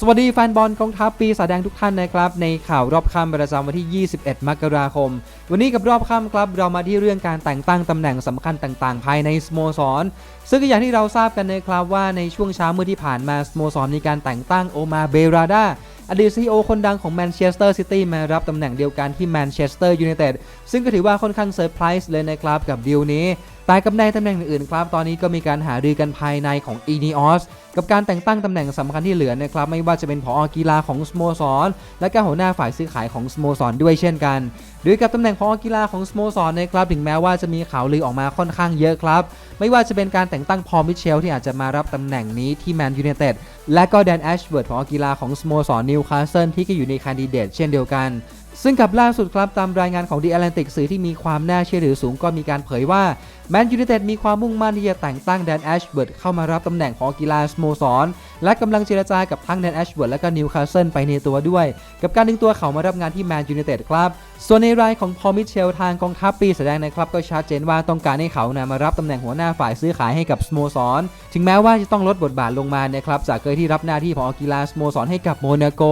สวัสดีแฟนบอลกองทัพปีศาจแดงทุกท่านนะครับ ในข่าวรอบค่ำประจำวันที่ 21 มกราคม วันนี้กับรอบค่ำครับเรามาที่เรื่องการแต่งตั้งตำแหน่งสำคัญต่างๆ ภายในสโมสร ซึ่งอย่างที่เราทราบกันนะครับว่าในช่วงเช้าเมื่อที่ผ่านมาสโมสรมีการแต่งตั้งโอมาเบราดาอดีตซีโอคนดังของแมนเชสเตอร์ซิตี้มารับตำแหน่งเดียวกันที่แมนเชสเตอร์ยูไนเต็ดซึ่งก็ถือว่าค่อนข้างเซอร์ไพรส์เลยนะครับกับดีลนี้ แต่กับในตำแหน่งอื่นๆครับตอนนี้ก็มีการหารือกันภายในของ e n e o s กับการแต่งตั้งตำแหน่งสำคัญที่เหลือนะครับไม่ว่าจะเป็นผอกีฬาของสโมสร และก็หัวหน้าฝ่ายซื้อขายของสโมสรด้วยเช่นกันโดยกับตำแหน่งผอกีฬาของสโมสรนะครับถึงแม้ว่าจะมีข่าวลือออกมาค่อนข้างเยอะครับ ไม่ว่าจะเป็นการแต่งตั้งพอลมิเชลที่อาจจะมารับตำแหน่งนี้ที่แมนยูไนเต็ดและก็แดนแอชเวิร์ดผอกีฬาของสโมสรนิวคาสเซิลที่ก็อยู่ในคันดิเดตเช่นเดียวกัน ซึ่งกับล่าสุดครับตามรายงานของ The Atlantic สื่อที่มีความน่าเชื่อถือสูงก็มีการเผยว่าแมนยูไนเต็ดมีความมุ่งมั่นที่จะแต่งตั้งแดนแอชเบิร์ดเข้ามารับตำแหน่งของกีฬาสโมสร และกำลังเจรจากับทั้งแดนแอชเบิร์ดและก็นิวคาสเซิลไปในตัวด้วย กับการดึงตัวเขามารับงานที่แมนยูไนเต็ดครับ ส่วนในรายของพอมิเชลทางกองทัพปีแสดงนะครับก็ชัดเจนว่าต้องการให้เขานะมารับตำแหน่งหัวหน้าฝ่ายซื้อขายให้กับสโมสร ถึงแม้ว่าจะต้องลดบทบาทลงมานะครับจากเคยที่รับหน้าที่ของกีฬาสโมสรให้กับโมนาโก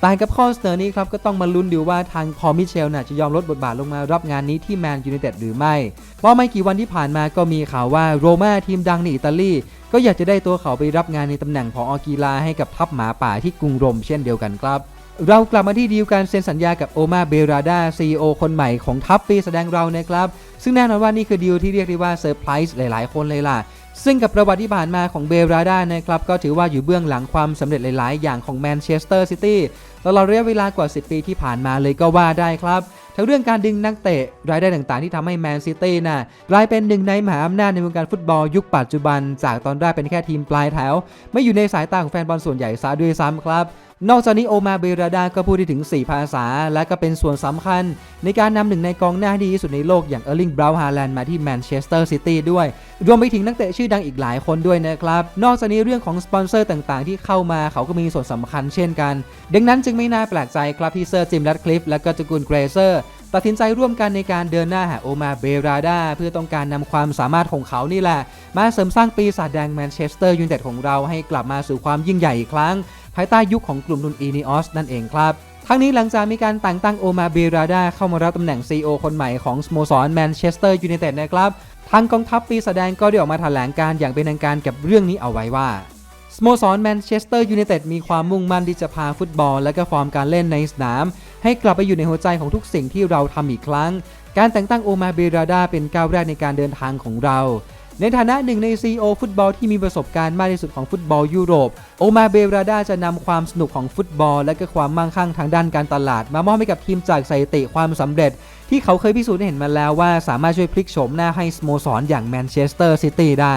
แต่กับข้อเสนอนี้ครับก็ต้องมาลุ้นดูว่าทางพอมิเชลนะจะยอมลดบทบาทลงมารับงานนี้ที่แมนยูไนเต็ดหรือไม่เพราะไม่กี่วันที่ผ่านมาก็มีข่าวว่าโรม่าทีมดังในอิตาลีก็อยากจะได้ตัวเขาไปรับงานในตำแหน่งผอกีฬาให้กับทัพหมาป่าที่กรุงโรมเช่นเดียวกันครับ เรากลับมาที่ดีลการเซ็นสัญญากับโอมาเบราดาซีอคนใหม่ของทัพปีแสดงเรานะครับ ซึ่งแน่นอนว่านี่คือดีลที่เรียกได้ว่าเซอร์ไพรส์หลาย ๆ คนเลยล่ะ ซึ่งกับประวัติที่ผ่านมาของเบราดานะครับ ก็ถือว่าอยู่เบื้องหลังความสำเร็จหลาย ๆ อย่างของแมนเชสเตอร์ซิตี้ตลอดระยะเวลากว่า 10 ปีที่ผ่านมาเลยก็ว่าได้ครับทั้งเรื่องการดึงนักเตะรายได้ต่างๆที่ทำให้แมนซิตี้น่ะกลายเป็นหนึ่งในมหาอำนาจในวงการฟุตบอลยุคปัจจุบัน จากตอนแรกเป็นแค่ทีมปลายแถว ไม่อยู่ในสายตาของแฟนบอลส่วนใหญ่ซะด้วยซ้ำครับ นอกจากนี้โอมาเบราดาก็พูดได้ถึง 4 ภาษา และก็เป็นส่วนสำคัญ ในการนำหนึ่งในกองหน้าที่ดีที่สุดในโลกอย่างเออร์ลิง บราวฮาแลนด์มาที่แมนเชสเตอร์ซิตี้ด้วย รวมไปถึงนักเตะชื่อดังอีกหลายคนด้วยนะครับ นอกจากนี้เรื่องของสปอนเซอร์ต่างๆ ที่เข้ามาเขาก็มีส่วนสำคัญเช่นกัน ดังนั้นจึงไม่น่าแปลกใจครับที่เซอร์จิมแรดคลิฟและก็ตระกูลเกรเซอร์ตัดสินใจร่วมกันในการเดินหน้าหาโอมาเบราดาเพื่อต้องการนำความสามารถของเขานี่แหละ มาเสริมสร้างปีศาจแดงแมนเชสเตอร์ยูไนเต็ดของเราให้กลับมาสู่ความยิ่งใหญ่อีกครั้ง ภายใต้ยุคของกลุ่มทุนอีนีออสนั่นเองครับทั้งนี้หลังจากมีการแต่งตั้งโอมาเบราดาเข้ามารับตำแหน่ง CEO คนใหม่ของสโมสรแมนเชสเตอร์ยูไนเต็ดนะครับทางกองทัพปีศาจแดงก็ได้ออกมาแถลงการอย่างเป็นทางการกับเรื่องนี้เอาไว้ว่าสโมสรแมนเชสเตอร์ยูไนเต็ดมีความมุ่งมั่นที่จะพาฟุตบอล และก็ฟอร์มการเล่นในสนาม ให้กลับไปอยู่ในหัวใจของทุกสิ่งที่เราทำอีกครั้ง การแต่งตั้งโอมาเบราดาเป็นก้าวแรกในการเดินทางของเรา ในฐานะหนึ่งใน CEO ฟุตบอลที่มีประสบการณ์มากที่สุดของฟุตบอลยุโรป โอมาเบราดาจะนำความสนุกของฟุตบอล และก็ความมั่งคั่งทางด้านการตลาด มามอบให้กับทีมจากสถิติความสำเร็จ ที่เขาเคยพิสูจน์ให้เห็นมาแล้วว่าสามารถช่วยพลิกโฉมหน้าให้สโมสรอย่างแมนเชสเตอร์ซิตี้ได้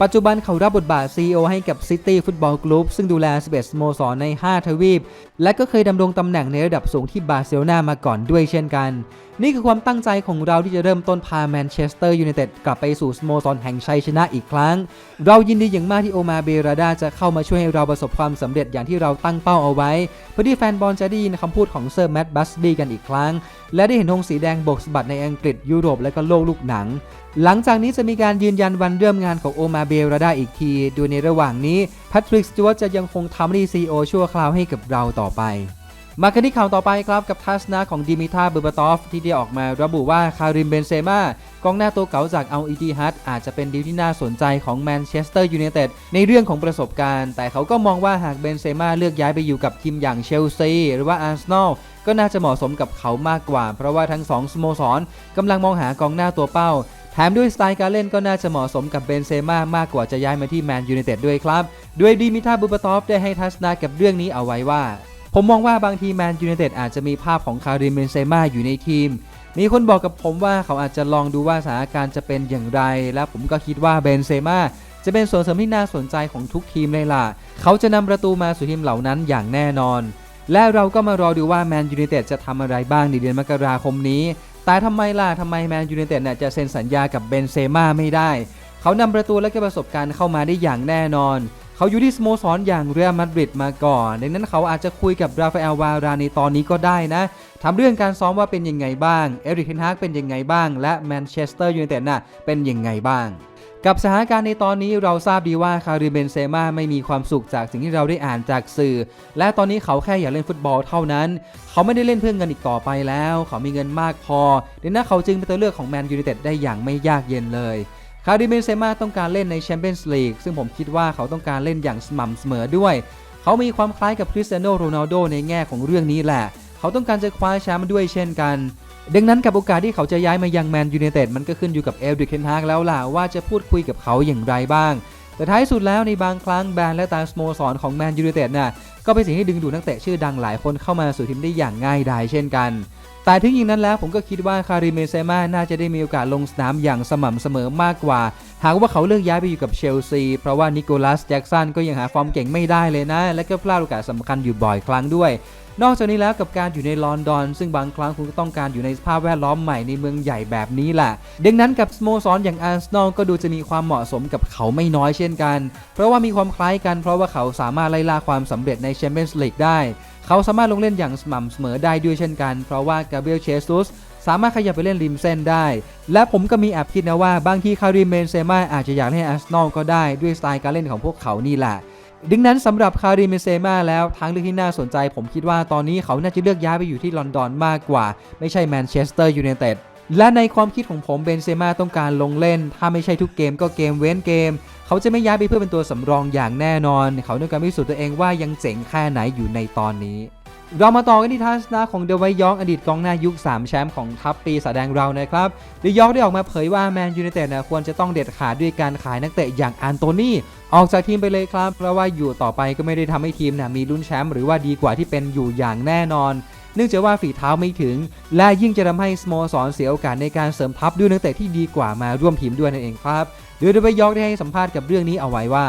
ปัจจุบันเขารับบทบาท CEO ให้กับ City Football Group ซึ่งดูแล 11 สโมสรใน 5 ทวีป และก็เคยดำรงตำแหน่งในระดับสูงที่บาร์เซโลนามาก่อนด้วยเช่นกัน นี่คือความตั้งใจของเราที่จะเริ่มต้นพาแมนเชสเตอร์ยูไนเต็ดกลับไปสู่สโมสรแห่งชัยชนะอีกครั้ง เรายินดีอย่างมากที่โอมาเบราดาจะเข้ามาช่วยให้เราประสบความสำเร็จอย่างที่เราตั้งเป้าเอาไว้ เพื่อที่แฟนบอลจะได้ยินคำพูดของเซอร์แมตต์บัสบี้กันอีกครั้ง และได้เห็นธงสีแดงโบกสะบัดในอังกฤษยุโรปและก็โลกลูกหนังหลังจากนี้จะมีการยืนยันวันเริ่มงานของโอมาเบราดาอีกที โดยในระหว่างนี้แพทริกสจวตจะยังคงทำหน้าที่ซีโอชั่วคราวให้กับเราต่อไป มากันที่ข่าวต่อไปครับกับทัศนะของดิมิทาเบอร์บาตอฟที่ได้ออกมาระบุว่าคาริมเบนเซม่ากองหน้าตัวเก๋าจากอัลอิติฮัดอาจจะเป็นดีลที่น่าสนใจของแมนเชสเตอร์ยูไนเต็ดในเรื่องของประสบการณ์ แต่เขาก็มองว่าหากเบนเซม่าเลือกย้ายไปอยู่กับทีมอย่างเชลซีหรือว่าอาร์เซนอลก็น่าจะเหมาะสมกับเขามากกว่า เพราะว่าทั้งสองสโมสรกำลังมองหากองหน้าตัวเป้าแถมด้วยสไตล์การเล่นก็น่าจะเหมาะสมกับเบนเซม่ามากกว่าจะย้ายมาที่แมนยูไนเต็ดด้วยครับ ด้วยดิมิทาบูบาตอฟได้ให้ทัศนะกับเรื่องนี้เอาไว้ว่า ผมมองว่าบางทีแมนยูไนเต็ดอาจจะมีภาพของคาริมเบนเซม่าอยู่ในทีม มีคนบอกกับผมว่าเขาอาจจะลองดูว่าสถานการณ์จะเป็นอย่างไร และผมก็คิดว่าเบนเซม่าจะเป็นส่วนเสริมที่น่าสนใจของทุกทีมเลยล่ะ เขาจะนำประตูมาสู่ทีมเหล่านั้นอย่างแน่นอน และเราก็มารอดูว่าแมนยูไนเต็ดจะทำอะไรบ้างในเดือนมกราคมนี้ แต่ทำไมล่ะทำไมแมนยูไนเต็ดเนี่ยจะเซ็นสัญญากับเบนเซม่าไม่ได้ เขานำประตูและก็ประสบการณ์เข้ามาได้อย่างแน่นอน เขาอยู่ที่สโมสรอย่างเรอัลมาดริดมาก่อน ดังนั้นเขาอาจจะคุยกับราฟาเอลวาราในตอนนี้ก็ได้นะทำเรื่องการซ้อมว่าเป็นยังไงบ้าง เอริกเทนฮากเป็นยังไงบ้าง และแมนเชสเตอร์ยูไนเต็ดน่ะเป็นยังไงบ้างกับสถานการณ์ในตอนนี้เราทราบดีว่าคาริเบนเซม่าไม่มีความสุขจากสิ่งที่เราได้อ่านจากสื่อ และตอนนี้เขาแค่อยากเล่นฟุตบอลเท่านั้น เขาไม่ได้เล่นเพื่อเงินอีกต่อไปแล้ว เขามีเงินมากพอดังนั้นเขาจึงเป็นตัวเลือกของแมนยูไนเต็ดได้อย่างไม่ยากเย็นเลย คาริเบนเซม่าต้องการเล่นในแชมเปี้ยนส์ลีกซึ่งผมคิดว่าเขาต้องการเล่นอย่างสม่ำเสมอด้วย เขามีความคล้ายกับคริสเตียโนโรนัลโดในแง่ของเรื่องนี้แหละ เขาต้องการจะคว้าแชมป์ด้วยเช่นกัน ดังนั้นกับโอกาสที่เขาจะย้ายมายังแมนยูไนเต็ดมันก็ขึ้นอยู่กับเอลดิกเคนฮากแล้วล่ะว่าจะพูดคุยกับเขาอย่างไรบ้าง แต่ท้ายสุดแล้วในบางครั้งแบรนด์และตาสโมสรของแมนยูไนเต็ดน่ะก็เป็นสิ่งที่ดึงดูดนักเตะชื่อดังหลายคนเข้ามาสู่ทีมได้อย่างง่ายดายเช่นกัน แต่ถึงอย่างนั้นแล้วผมก็คิดว่าคาริเมเซม่าน่าจะได้มีโอกาสลงสนามอย่างสม่ำเสมอมากกว่า หากว่าเขาเลือกย้ายไปอยู่กับเชลซี เพราะว่านิโคลัสแจ็กสันก็ยังหาฟอร์มเก่งไม่ได้เลยนะ และก็พลาดโอกาสสำคัญอยู่บ่อยครั้งด้วยนอกจากนี้แล้วกับการอยู่ในลอนดอน ซึ่งบางครั้งคุณก็ต้องการอยู่ในสภาพแวดล้อมใหม่ในเมืองใหญ่แบบนี้แหละดังนั้นกับสโมสรออย่างอาร์เซนอลก็ดูจะมีความเหมาะสมกับเขาไม่น้อยเช่นกัน เพราะว่ามีความคล้ายกันเพราะว่าเขาสามารถไล่ล่าความสำเร็จในแชมเปี้ยนส์ลีกได้ เขาสามารถลงเล่นอย่างสม่ำเสมอได้ด้วยเช่นกัน เพราะว่ากาเบรียลเชซุสสามารถขยับไปเล่นริมเส้นได้ และผมก็มีแอบคิดนะว่าบางทีคาริเมนเซม่าอาจจะอยากให้อาร์เซนอลก็ได้ด้วยสไตล์การเล่นของพวกเขานี่แหละ ดังนั้นสำหรับคาริเมเซมาแล้วทางเลือกที่น่าสนใจ ผมคิดว่าตอนนี้เขาน่าจะเลือกย้ายไปอยู่ที่ลอนดอนมากกว่า ไม่ใช่แมนเชสเตอร์ยูไนเต็ดและในความคิดของผมเบนเซม่าต้องการลงเล่น ถ้าไม่ใช่ทุกเกมก็เกมเว้นเกม เขาจะไม่ย้ายไปเพื่อเป็นตัวสำรองอย่างแน่นอน เขาต้องการพิสูจน์ตัวเองว่ายังเจ๋งแค่ไหนอยู่ในตอนนี้ เรามาต่อกันที่ทัศนะของเดวายองอดีตกองหน้ายุค 3 แชมป์ของทัพปีศาจแดงเรานะครับเดยองได้ออกมาเผยว่าแมนยูไนเต็ดนะควรจะต้องเด็ดขาดด้วยการขายนักเตะอย่างอันโตนี่ออกจากทีมไปเลยครับ เพราะว่าอยู่ต่อไปก็ไม่ได้ทำให้ทีมนะมีลุ้นแชมป์หรือว่าดีกว่าที่เป็นอยู่อย่างแน่นอน เนื่องจากว่าฝีเท้าไม่ถึง และยิ่งจะทำให้สโมสรเสียโอกาสในการเสริมทัพด้วยนักเตะที่ดีกว่ามาร่วมทีมด้วยนั่นเองครับโดยเดวายองได้ให้สัมภาษณ์กับเรื่องนี้เอาไว้ว่า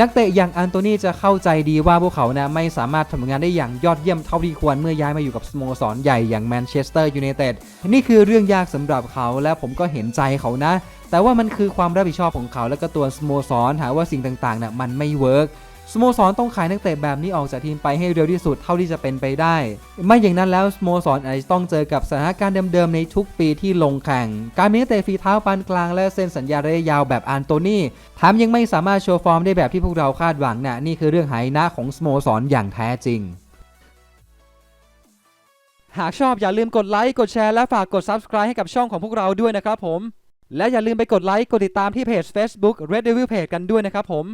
นักเตะอย่างอันโตนีจะเข้าใจดีว่าพวกเขานะไม่สามารถทำงานได้อย่างยอดเยี่ยมเท่าที่ควรเมื่อย้ายมาอยู่กับสโมสรใหญ่อย่างแมนเชสเตอร์ยูไนเต็ดนี่คือเรื่องยากสำหรับเขาและผมก็เห็นใจเขานะ แต่ว่ามันคือความรับผิดชอบของเขาและก็ตัวสโมสรหาว่าสิ่งต่างๆนะ่ะมันไม่เวิร์ก สโมสรต้องขายนักเตะแบบนี้ออกจากทีมไปให้เร็วที่สุดเท่าที่จะเป็นไปได้ ไม่อย่างนั้นแล้วสโมสรอาจจะต้องเจอกับสถานการณ์เดิมๆในทุกปีที่ลงแข่ง การมีนักเตะฝีเท้าปานกลางและเซ็นสัญญาระยะยาวแบบอันโตนี่แถมยังไม่สามารถโชว์ฟอร์มได้แบบที่พวกเราคาดหวังนะ่ะนี่คือเรื่องหายนะของสโมสรอย่างแท้จริง หากชอบอย่าลืมกดไลค์กดแชร์และฝากกด Subscribe ให้กับช่องของพวกเราด้วยนะครับผมและอย่าลืมไปกดไลค์กดติดตามที่เพจ Facebook Red Devil Page กันด้วยนะครับผม